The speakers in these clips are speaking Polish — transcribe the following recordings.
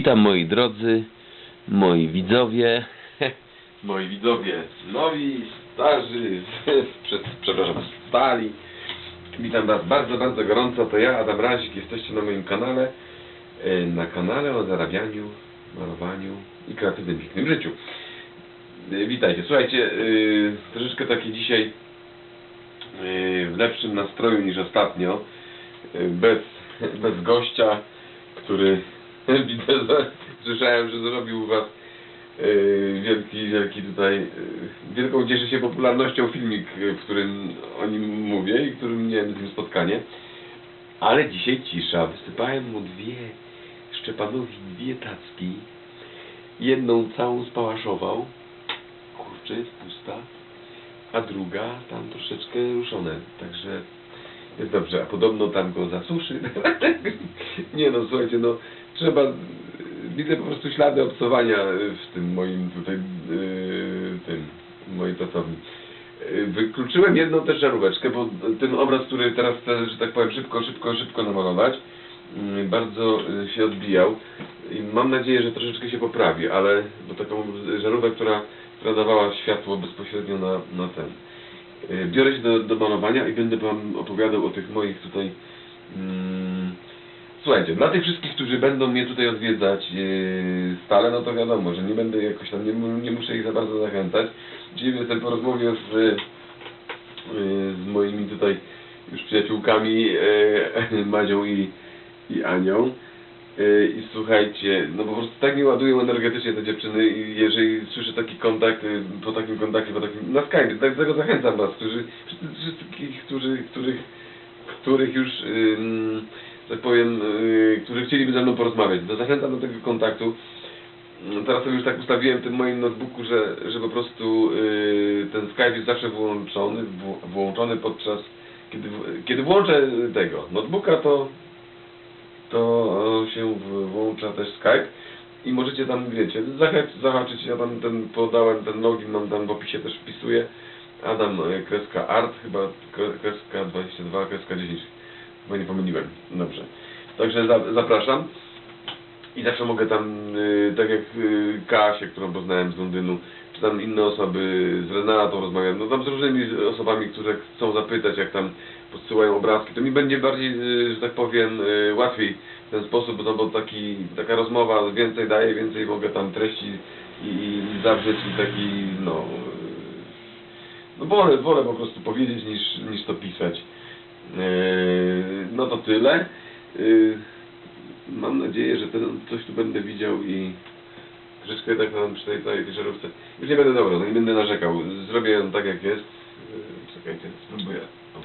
Witam moi drodzy, moi widzowie, moi widzowie nowi, starzy, przed, przepraszam, stali. Witam Was bardzo, bardzo gorąco, to ja, Adam Razik, jesteście na moim kanale, e, na kanale o zarabianiu, malowaniu i kreatywnym, pięknym życiu. E, Witajcie, słuchajcie, e, troszeczkę taki dzisiaj w lepszym nastroju niż ostatnio, bez, bez gościa, który widzę, że słyszałem, że zrobił u Was e, wielki, wielki tutaj, e, wielką cieszy się popularnością filmik, e, w którym o nim mówię i w którym miałem z nim spotkanie. Ale dzisiaj cisza. Wysypałem mu dwie, Szczepanowi dwie tacki. Jedną całą spałaszował. Kurczę, jest pusta. A druga tam troszeczkę ruszone. Także jest dobrze. A podobno tam go zasuszy. Nie no, słuchajcie, no trzeba... Widzę po prostu ślady obcowania w tym moim tutaj, yy, tym, mojej pracowni. Yy, Wykluczyłem jedną też żaróweczkę, bo ten obraz, który teraz chcę, że tak powiem, szybko, szybko, szybko namalować, yy, bardzo się odbijał i mam nadzieję, że troszeczkę się poprawi, ale bo taką żarówkę, która, która dawała światło bezpośrednio na, na ten. Biorę się do, do malowania i będę Wam opowiadał o tych moich tutaj mm, Słuchajcie, dla tych wszystkich, którzy będą mnie tutaj odwiedzać yy, stale, no to wiadomo, że nie będę jakoś tam, nie, nie muszę ich za bardzo zachęcać. Dzisiaj jestem po rozmowie z, yy, z moimi tutaj już przyjaciółkami yy, Madzią i, i Anią. Yy, I słuchajcie, no po prostu tak mnie ładują energetycznie te dziewczyny i jeżeli słyszę taki kontakt, yy, po takim kontakcie, po takim, na Skype, tak tego zachęcam was, którzy, wszystkich, którzy, których, których już, ym, tak powiem, yy, którzy chcieliby ze mną porozmawiać, to zachęcam do tego kontaktu. Mm, Teraz sobie już tak ustawiłem w tym moim notebooku, że, że po prostu yy, ten Skype jest zawsze włączony, wł- włączony podczas, kiedy, kiedy włączę tego notebooka, to to się włącza też Skype i możecie tam, wiecie, zahaczyć, ja tam ten podałem, ten login mam tam w opisie też wpisuję, Adam e, kreska art, chyba kre- kreska 22, kreska 10, chyba nie pomyliłem, dobrze. Także za, zapraszam i zawsze mogę tam, y, tak jak y, Kasię, którą poznałem z Londynu, czy tam inne osoby, z Renatą rozmawiam, no tam z różnymi osobami, które chcą zapytać, jak tam podsyłają obrazki, to mi będzie bardziej, y, że tak powiem, y, łatwiej w ten sposób, no bo taki, taka rozmowa więcej daje, więcej mogę tam treści i, i zawrzeć i taki, no, y, no wolę, wolę po prostu powiedzieć niż, niż to pisać. Yy, No to tyle. Yy, Mam nadzieję, że ten, coś tu będę widział i troszeczkę tak nam przy tej całej tej żarówce. Już nie będę dobra, nie będę narzekał. Zrobię ją tak jak jest. Yy, Czekajcie, spróbuję. O.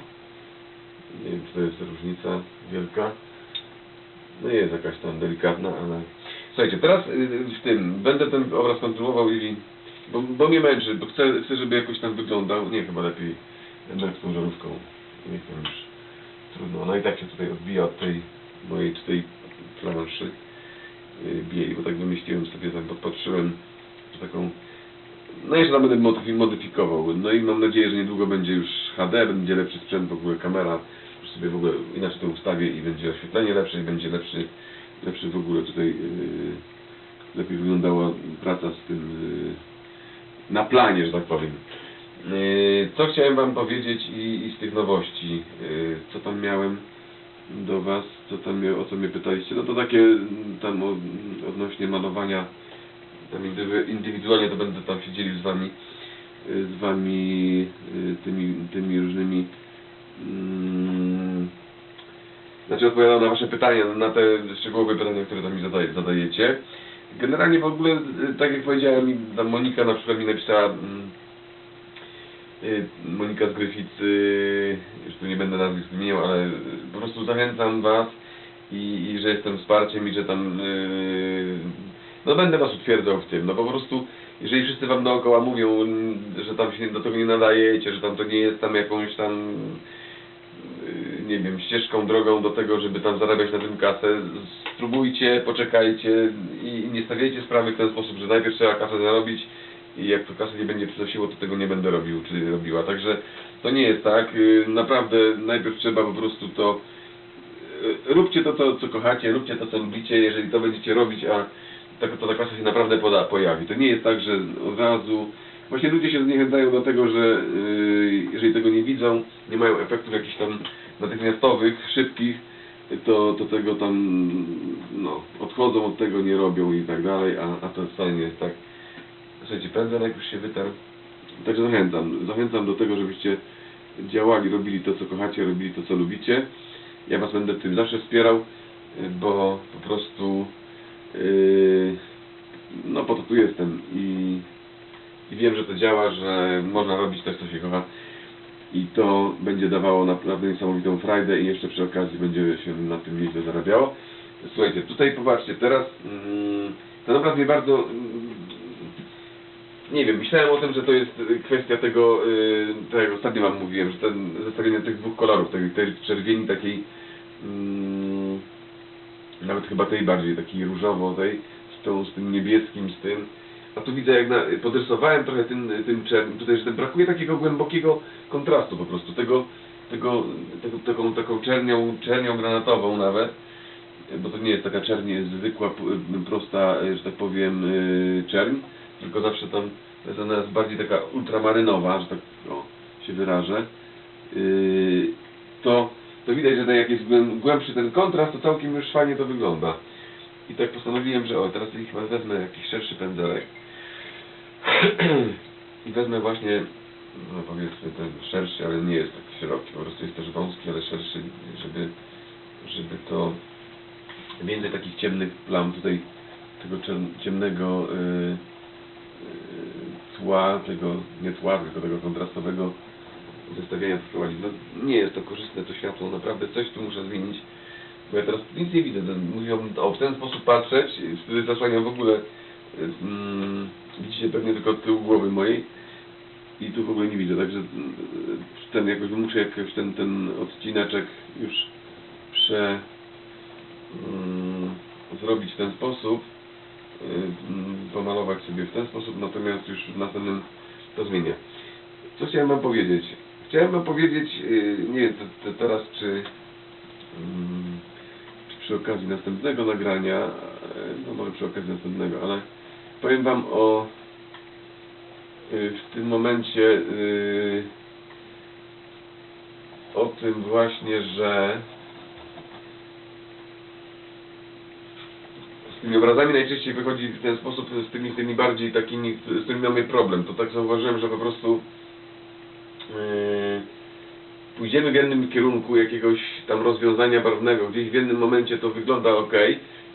Nie wiem, czy to jest różnica wielka. No jest jakaś tam delikatna, ale... Słuchajcie, teraz w tym, będę ten obraz kontynuował i... Bo, bo mnie męczy, bo chcę, chcę, żeby jakoś tam wyglądał. Nie, chyba lepiej jednak z tą żarówką. Nie chcę już. Trudno, ona i tak się tutaj odbija od tej mojej tutaj planszy yy, bieli, bo tak wymyśliłem sobie, tak podpatrzyłem taką... No jeszcze tam będę modyfi- modyfikował. No i mam nadzieję, że niedługo będzie już HD, będzie lepszy sprzęt, w ogóle kamera, już sobie w ogóle inaczej to ustawię i będzie oświetlenie lepsze i będzie lepszy, lepszy w ogóle tutaj yy, lepiej wyglądała praca z tym yy, na planie, że tak powiem. Yy, Co chciałem Wam powiedzieć i, i z tych nowości, yy, co tam miałem do Was, co tam, o co mnie pytaliście, no to takie mm, tam odnośnie malowania, tam indywidualnie to będę tam się dzielił z Wami, yy, z Wami tymi, tymi różnymi, mm, znaczy odpowiadam na Wasze pytania, na te szczegółowe pytania, które tam mi zadaje, zadajecie. Generalnie w ogóle, yy, tak jak powiedziałem, Monika na przykład mi napisała, mm, Y, Monika z Gryficy, już tu nie będę nazwisk wymieniał, ale y, po prostu zachęcam Was i, i że jestem wsparciem i że tam yy, no będę Was utwierdzał w tym, no po prostu jeżeli wszyscy Wam dookoła mówią, mm, że tam się do tego nie nadajecie, że tam to nie jest tam jakąś tam yy, nie wiem, ścieżką, drogą do tego, żeby tam zarabiać na tym kasę, spróbujcie, poczekajcie i nie stawiajcie sprawy w ten sposób, że najpierw trzeba kasę zarobić i jak to kasy nie będzie przynosiło, to tego nie będę robił, czy robiła. Także to nie jest tak. Yy, Naprawdę najpierw trzeba po prostu to róbcie to, co, co kochacie, róbcie to, co lubicie, jeżeli to będziecie robić, a tak, to ta klasa się naprawdę poda, pojawi. To nie jest tak, że od razu... Właśnie ludzie się zniechęcają do tego, że yy, jeżeli tego nie widzą, nie mają efektów jakichś tam natychmiastowych, szybkich, to, to tego tam, no, odchodzą od tego, nie robią i tak dalej, a, a to wcale nie jest tak. Słuchajcie, pędzelek już się wytarł. Także zachęcam, zachęcam do tego, żebyście działali, robili to, co kochacie, robili to, co lubicie. Ja Was będę tym zawsze wspierał, bo po prostu yy, no po to tu jestem i, i wiem, że to działa, że można robić coś, co się kocha i to będzie dawało naprawdę niesamowitą frajdę i jeszcze przy okazji będzie się na tym nieźle zarabiało. Słuchajcie, tutaj popatrzcie, teraz mm, to naprawdę bardzo nie wiem, myślałem o tym, że to jest y, kwestia tego, y, tak jak ostatnio wam mówiłem, że ten zestawienie tych dwóch kolorów, tej, tej czerwieni takiej mm, nawet chyba tej bardziej takiej różowo tej z, tą, z tym niebieskim, z tym. A tu widzę jak na, podrysowałem trochę tym, tym tutaj, że brakuje takiego głębokiego kontrastu po prostu, tego, tego, tego taką, taką czernią, czernią granatową nawet, bo to nie jest taka czernie zwykła, prosta, że tak powiem, y, czerń, tylko zawsze tam jest ona jest bardziej taka ultramarynowa, że tak o, się wyrażę, Yy, to, to widać, że tak jak jest głę- głębszy ten kontrast, to całkiem już fajnie to wygląda. I tak postanowiłem, że o, teraz chyba wezmę jakiś szerszy pędzelek i wezmę właśnie, no powiedzmy ten szerszy, ale nie jest tak szeroki, po prostu jest też wąski, ale szerszy, żeby, żeby to więcej takich ciemnych plam tutaj tego ciemnego yy, tła, tego nie tła, tylko tego kontrastowego zestawienia wprowadzić. No, nie jest to korzystne to światło, naprawdę coś tu muszę zmienić, bo ja teraz nic nie widzę. To Mówiłbym o w ten sposób patrzeć, wtedy zasłaniam w ogóle, mm, widzicie pewnie tylko tył głowy mojej i tu w ogóle nie widzę, także mm, ten jakoś muszę jakoś ten, ten odcineczek już prze mm, zrobić w ten sposób, pomalować sobie w ten sposób, natomiast już w następnym to zmienię. Co chciałem wam powiedzieć? Chciałem wam powiedzieć, y, nie wiem to, to teraz czy, mm, czy przy okazji następnego nagrania, y, no może przy okazji następnego, ale powiem wam o y, w tym momencie y, o tym właśnie, że tymi obrazami najczęściej wychodzi w ten sposób, z tymi, z tymi bardziej takimi, z którymi mamy problem. To tak zauważyłem, że po prostu yy, pójdziemy w jednym kierunku jakiegoś tam rozwiązania barwnego, gdzieś w jednym momencie to wygląda ok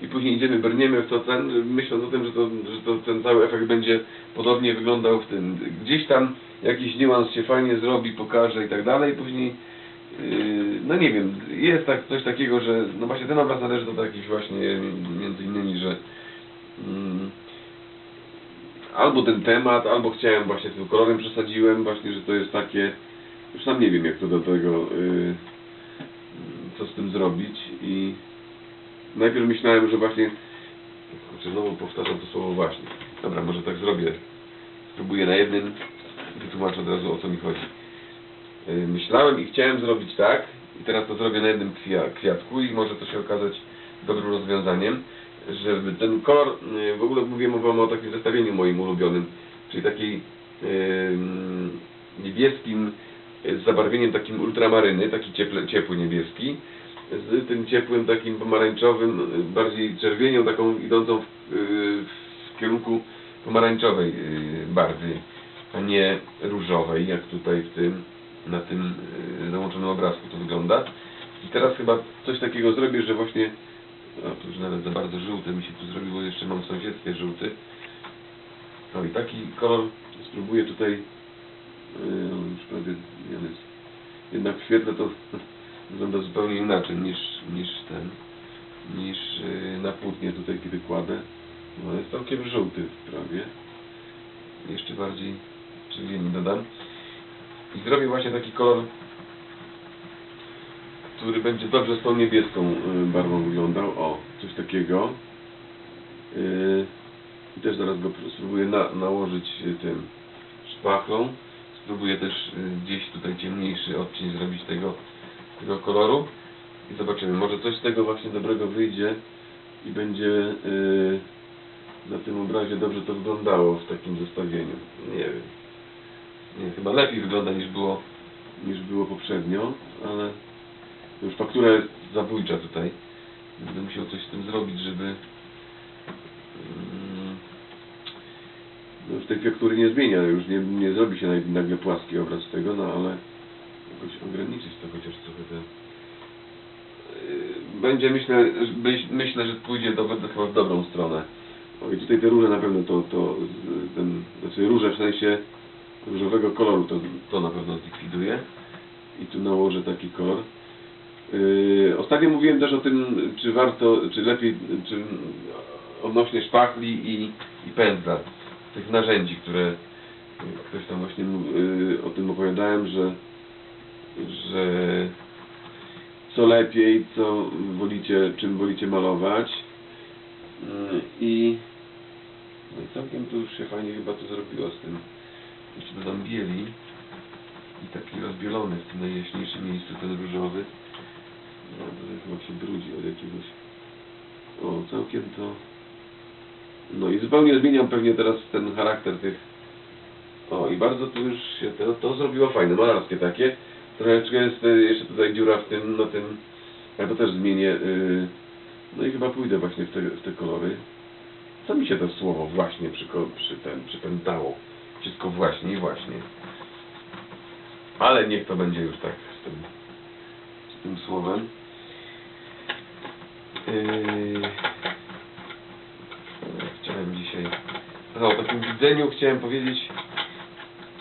i później idziemy, brniemy w to ten, myśląc o tym, że, to, że to ten cały efekt będzie podobnie wyglądał w tym. Gdzieś tam jakiś niuans się fajnie zrobi, pokaże i tak dalej, później no nie wiem, jest tak, coś takiego, że no właśnie ten obraz należy do takich właśnie między innymi, że mm, albo ten temat, albo chciałem właśnie tym kolorem przesadziłem właśnie, że to jest takie już sam nie wiem jak to do tego yy, co z tym zrobić i najpierw myślałem, że właśnie kurczę, znowu powtarzam to słowo właśnie. Dobra, może tak zrobię. Spróbuję na jednym wytłumaczę od razu o co mi chodzi. Y, myślałem i chciałem zrobić tak i teraz to zrobię na jednym kwia- kwiatku i może to się okazać dobrym rozwiązaniem, żeby ten kolor, y, w ogóle mówiłem wam o takim zestawieniu moim ulubionym, czyli takiej niebieskim y, z zabarwieniem takim ultramaryny, taki cieple, ciepły niebieski, z tym ciepłym takim pomarańczowym, bardziej czerwienią taką idącą w, w kierunku pomarańczowej barwy, a nie różowej, jak tutaj w tym na tym y, załączonym obrazku to wygląda. I teraz chyba coś takiego zrobię, że właśnie no to już nawet za bardzo żółty mi się tu zrobiło, jeszcze mam w sąsiedztwie żółty. No i taki kolor spróbuję tutaj yy, już prawie nie wiem, jednak w świetle to wygląda zupełnie inaczej niż, niż ten niż yy, na płótnie tutaj kiedy kładę. No jest całkiem żółty prawie. Jeszcze bardziej czerwieni dodam. I zrobię właśnie taki kolor, który będzie dobrze z tą niebieską y, barwą wyglądał. O, coś takiego. Y, I też zaraz go spróbuję na, nałożyć y, tym szpachlą. Spróbuję też gdzieś tutaj ciemniejszy odcień zrobić tego, tego koloru. i zobaczymy. Może coś z tego właśnie dobrego wyjdzie i będzie na tym obrazie dobrze to wyglądało w takim zestawieniu. Nie wiem. Nie, chyba lepiej wygląda niż było, niż było poprzednio, ale już faktura jest zabójcza tutaj. Będę musiał coś z tym zrobić, żeby mm, no już tej faktury nie zmienia, już nie, nie zrobi się nag- nagle płaski obraz tego, no ale jakoś ograniczyć to chociaż trochę te... Yy, Będzie myślę, myślę, że pójdzie do, chyba w dobrą stronę. O i tutaj te róże na pewno to, to ten, znaczy róże w sensie różowego koloru to, to na pewno zlikwiduje i tu nałożę taki kolor. Yy, ostatnio mówiłem też o tym, czy warto, czy lepiej, czy odnośnie szpachli i, i pędzla, tych narzędzi, które ktoś tam właśnie yy, o tym opowiadałem, że, że co lepiej, co wolicie, czym wolicie malować Yy, i no i całkiem to już się fajnie chyba to zrobiło z tym. Jeszcze dodam bieli i taki rozbielony w tym najjaśniejszym miejscu, ten różowy. No, to chyba się brudzi od jakiegoś... O, całkiem to... No i zupełnie zmieniam pewnie teraz ten charakter tych... O, i bardzo tu już się to, to zrobiło fajne, malarskie takie. Troszeczkę jest e, jeszcze tutaj dziura w tym, na tym... Ja to też zmienię. y, No i chyba pójdę właśnie w te, w te kolory. Co mi się to słowo właśnie przy, przy ten, przypętało? Wszystko właśnie i właśnie. Ale niech to będzie już tak z tym, z tym słowem. Yy... Chciałem dzisiaj... O takim widzeniu chciałem powiedzieć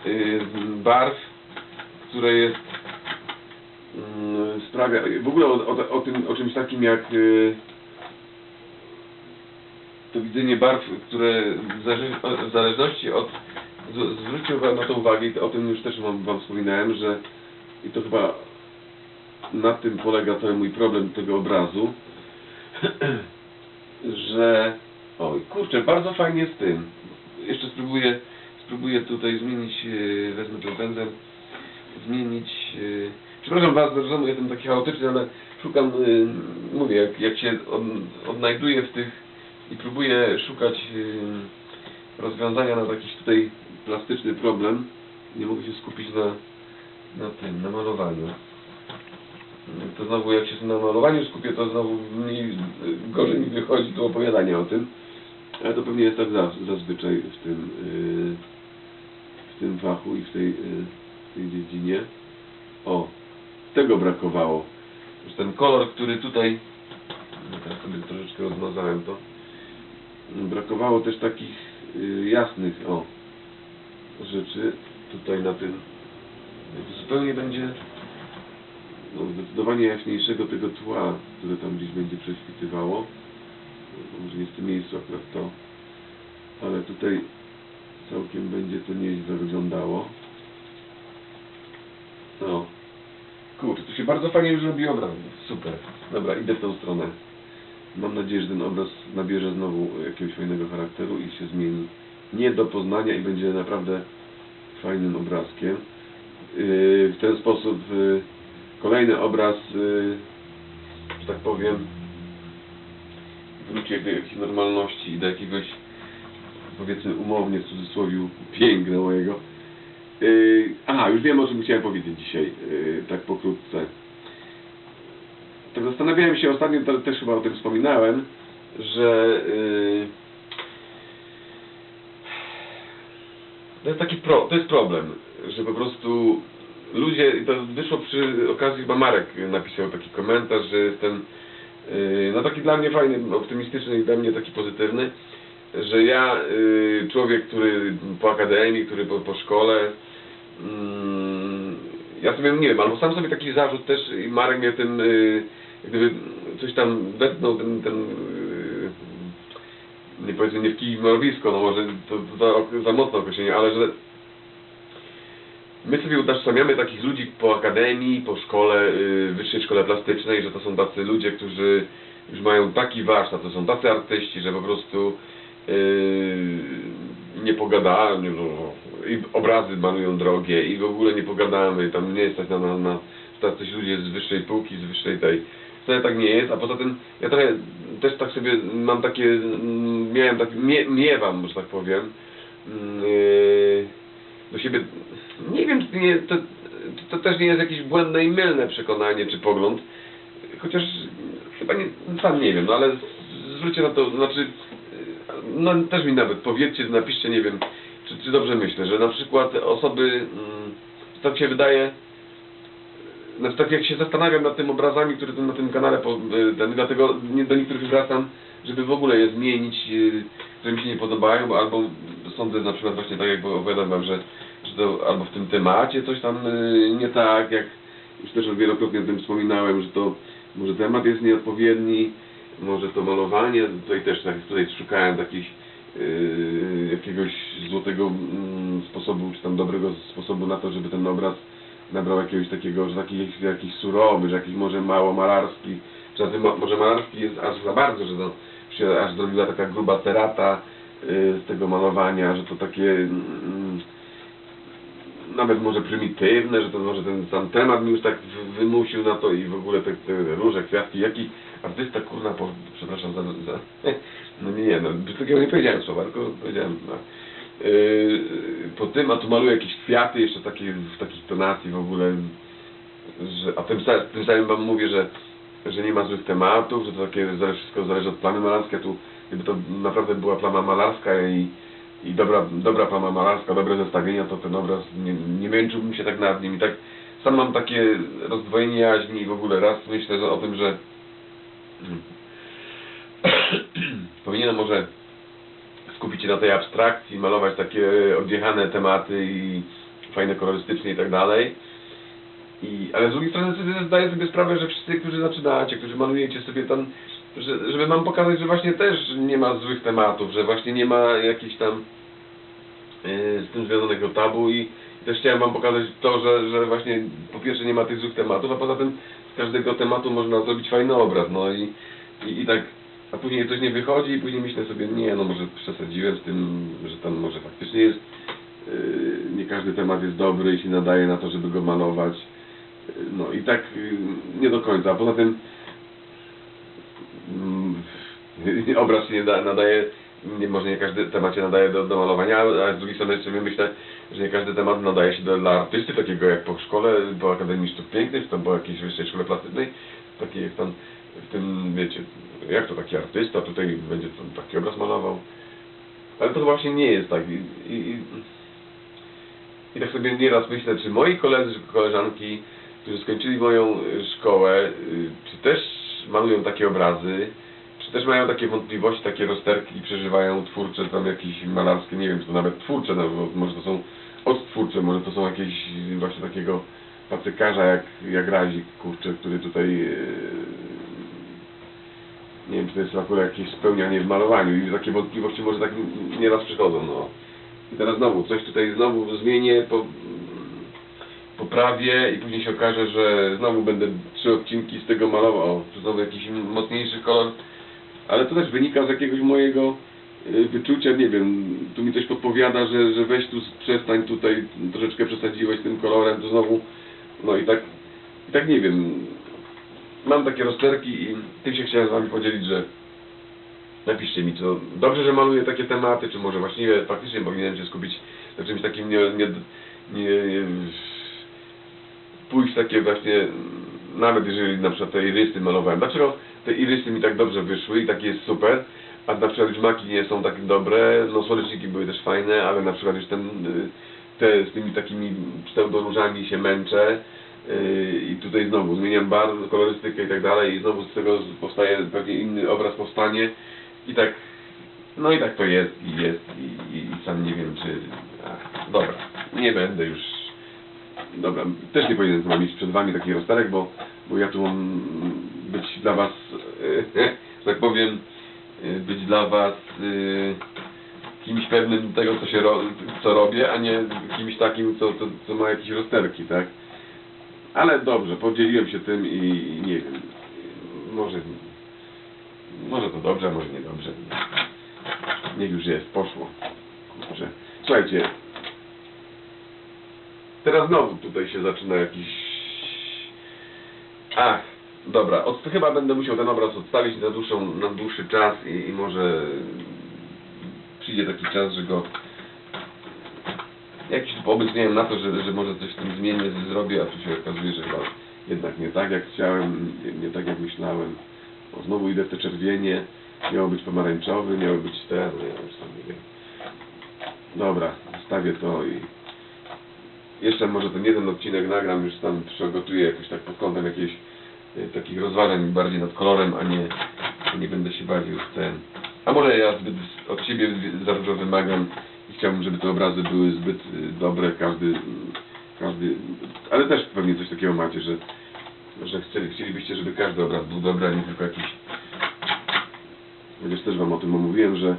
yy, barw, które jest yy, sprawia... W ogóle o, o, o tym, o czymś takim jak yy, to widzenie barw, które w zależności od z- zwróćcie uwagę na to uwagę i o tym już też wam, wam wspominałem, że i to chyba na tym polega cały mój problem tego obrazu, że oj kurczę, bardzo fajnie z tym. Jeszcze spróbuję spróbuję tutaj zmienić, e, wezmę ten pędzel, zmienić e, przepraszam was, że jestem taki chaotyczny, ale szukam, e, mówię, jak, jak się od, odnajduję w tych i próbuję szukać rozwiązania na jakiś tutaj plastyczny problem. Nie mogę się skupić na, na tym, na malowaniu. To znowu jak się na malowaniu skupię, to znowu mniej, gorzej mi wychodzi do opowiadania o tym. Ale to pewnie jest tak za, zazwyczaj w tym, yy, w tym fachu i w tej, yy, w tej dziedzinie. O, tego brakowało. Ten kolor, który tutaj, no teraz sobie troszeczkę rozmazałem to, brakowało też takich yy, jasnych, o, rzeczy tutaj na tym. Zupełnie będzie no, zdecydowanie jaśniejszego tego tła, które tam gdzieś będzie prześwitywało. No, Może nie w tym miejscu akurat to, ale tutaj całkiem będzie to nieźle wyglądało. No. Kurczę, tu się bardzo fajnie już robi obraz. Super. Dobra, idę w tą stronę. Mam nadzieję, że ten obraz nabierze znowu jakiegoś fajnego charakteru i się zmieni nie do poznania i będzie naprawdę fajnym obrazkiem. Yy, w ten sposób yy, kolejny obraz, yy, że tak powiem, wróci do jakiejś normalności i do jakiegoś, powiedzmy umownie w cudzysłowie, piękna mojego. Aha, już wiem o czym chciałem powiedzieć dzisiaj, tak pokrótce. Tak zastanawiałem się ostatnio, też chyba o tym wspominałem, że to jest taki pro, to jest problem, że po prostu ludzie, i to wyszło przy okazji, chyba Marek napisał taki komentarz, że jestem yy, no taki dla mnie fajny, optymistyczny i dla mnie taki pozytywny, że ja, yy, człowiek, który po akademii, który po, po szkole, mm, ja sobie nie wiem, albo sam sobie taki zarzut też i Marek mnie tym, yy, jak gdyby coś tam wetnął ten, ten yy, nie powiedzmy nie w kij w mrowisko, no może to, to za, za mocne określenie, ale że my sobie utożsamiamy takich ludzi po akademii, po szkole, yy, wyższej szkole plastycznej, że to są tacy ludzie, którzy już mają taki warsztat, to są tacy artyści, że po prostu yy, nie pogadamy, no, i obrazy malują drogie i w ogóle nie pogadamy, tam nie jest tak na, na, na tacy ludzie z wyższej półki, z wyższej tej. Wcale tak nie jest, a poza tym ja trochę też tak sobie mam takie, mm, miałem tak, mie, miewam, że tak powiem, mm, yy, do siebie, nie wiem, czy to, nie, to, to też nie jest jakieś błędne i mylne przekonanie czy pogląd, chociaż chyba nie, sam nie wiem, no ale zwróćcie na to, znaczy, yy, no też mi nawet powiedzcie, napiszcie, nie wiem, czy, czy dobrze myślę, że na przykład osoby, mm, tak się wydaje, znaczy tak jak się zastanawiam nad tym obrazami, które tu na tym kanale, po, y, ten, dlatego nie, do niektórych wracam, żeby w ogóle je zmienić, y, które mi się nie podobają, bo albo sądzę na przykład właśnie tak jak opowiadam wam, że, że to albo w tym temacie coś tam y, nie tak, jak już też wielokrotnie o tym wspominałem, że to może temat jest nieodpowiedni, może to malowanie, tutaj też tak, tutaj szukałem takich jakiegoś złotego mm, sposobu, czy tam dobrego sposobu na to, żeby ten obraz nabrał jakiegoś takiego, że taki jakiś, surowy, że jakiś może mało malarski, mo- może malarski jest aż za bardzo, że to się aż zrobiła taka gruba terata yy, z tego malowania, że to takie mm, nawet może prymitywne, że to może ten sam temat mi już tak wymusił na to i w ogóle te, te róże, kwiatki, jaki artysta kurna, po, przepraszam za, za no nie, no takiego nie powiedziałem słowa, tylko powiedziałem, no. Yy, po tym, a tu maluję jakieś kwiaty jeszcze takie w takich tonacji w ogóle, że, a tym, tym samym wam mówię, że, że nie ma złych tematów, że to takie wszystko zależy od plamy malarskiej, tu gdyby to naprawdę była plama malarska i, i dobra, dobra plama malarska, dobre zestawienia, to ten obraz nie, nie męczyłbym się tak nad nim. I tak sam mam takie rozdwojenie jaźni i w ogóle. Raz myślę o tym, że powinienem może skupić się na tej abstrakcji, malować takie odjechane tematy i fajne kolorystycznie i tak dalej. I, ale z drugiej strony zdaję sobie sprawę, że wszyscy, którzy zaczynacie, którzy malujecie sobie tam, że, żeby wam pokazać, że właśnie też nie ma złych tematów, że właśnie nie ma jakichś tam yy, z tym związanego tabu i też chciałem wam pokazać to, że, że właśnie po pierwsze nie ma tych złych tematów, a poza tym z każdego tematu można zrobić fajny obraz, no i, i, i tak, a później coś nie wychodzi i później myślę sobie, nie no może przesadziłem z tym, że tam może faktycznie jest, yy, nie każdy temat jest dobry i się nadaje na to, żeby go malować, no i tak yy, nie do końca, a poza tym mm, obraz się nie da, nadaje, nie, może nie każdy temat się nadaje do, do malowania, ale z drugiej strony jeszcze myślę, że nie każdy temat nadaje się do, dla artysty, takiego jak po szkole, po Akademii Sztuk Pięknych, czy tam po jakiejś wyższej szkole plastycznej, taki jak tam w tym, wiecie, jak to taki artysta tutaj będzie taki obraz malował. Ale to właśnie nie jest tak. I, i, i, tak sobie nieraz myślę, czy moi koledzy, czy koleżanki, którzy skończyli moją y, szkołę, y, czy też malują takie obrazy, czy też mają takie wątpliwości, takie rozterki i przeżywają twórcze, tam jakieś malarskie, nie wiem, czy to nawet twórcze, no, może to są odtwórcze, może to są jakieś właśnie takiego pacykarza jak, jak Razik, kurczę, który tutaj yy, nie wiem, czy to jest akurat jakieś spełnianie w malowaniu i takie wątpliwości może tak nieraz przychodzą, no. I teraz znowu, coś tutaj znowu zmienię, po, poprawię i później się okaże, że znowu będę trzy odcinki z tego malował, czy znowu jakiś mocniejszy kolor, ale to też wynika z jakiegoś mojego y, wyczucia, nie wiem, tu mi coś podpowiada, że, że weź tu przestań tutaj, troszeczkę przesadziłeś tym kolorem, to znowu, no i tak, i tak nie wiem, mam takie rozterki i tym się chciałem z wami podzielić, że napiszcie mi, co dobrze, że maluję takie tematy, czy może właściwie faktycznie powinienem się skupić na czymś takim nie, nie, nie, nie pójść takie właśnie, nawet jeżeli na przykład te irysy malowałem. Dlaczego te irysy mi tak dobrze wyszły i takie jest super, a na przykład już maki nie są tak dobre, no słoneczniki były też fajne, ale na przykład już ten, y, te z tymi takimi pseudoróżami się męczę i tutaj znowu zmieniam barwę, kolorystykę i tak dalej i znowu z tego powstaje pewnie inny obraz powstanie i tak, no i tak to jest i jest i, i, i sam nie wiem czy, ach, dobra, nie będę już Dobra, też nie powinienem mieć przed wami taki rozterek, bo, bo ja tu mam być dla was, że tak powiem, być dla was e, kimś pewnym tego, co się ro, co robię, a nie kimś takim, co, co, co ma jakieś rozterki, tak? Ale dobrze, podzieliłem się tym i, nie wiem, może, może to dobrze, może nie dobrze. Niech już jest, poszło. Kurczę. Słuchajcie, Teraz znowu tutaj się zaczyna jakiś... Ach, Dobra, od, chyba będę musiał ten obraz odstawić na, dłuższą, na dłuższy czas i, i może przyjdzie taki czas, że go jakiś pomysł miałem na to, że, że może coś w tym zmienię, zrobię, a tu się okazuje, że chyba jednak nie tak jak chciałem, nie, nie tak jak myślałem. O, znowu idę w te czerwienie, miało być pomarańczowy, miało być ten, no ja już tam nie wiem. Dobra, zostawię to i jeszcze może ten jeden odcinek nagram, już tam przygotuję jakoś tak pod kątem jakichś e, takich rozważań bardziej nad kolorem, a nie, nie będę się bawił w ten. A może ja zbyt od siebie za dużo wymagam chciałbym, żeby te obrazy były zbyt y, dobre, każdy, każdy, ale też pewnie coś takiego macie, że, że chcieli, chcielibyście, żeby każdy obraz był dobry, a nie tylko jakiś Chociaż też Wam o tym mówiłem, że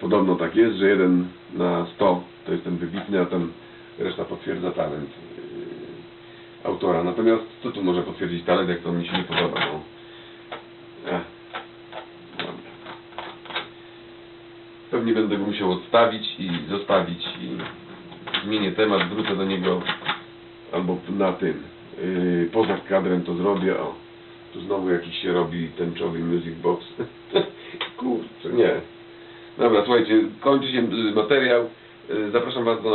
podobno tak jest, że jeden na 100 to jest ten wybitny, a ten reszta potwierdza talent yy, autora. Natomiast co tu może potwierdzić talent, jak to mi się nie podoba? No. Ech. Dobra. Pewnie będę go musiał odstawić i zostawić i zmienię temat, wrócę do niego albo na tym yy, poza kadrem to zrobię. O, tu znowu jakiś się robi tęczowy music box. Kurczę, nie. Dobra, słuchajcie, kończy się materiał. Y, Zapraszam Was do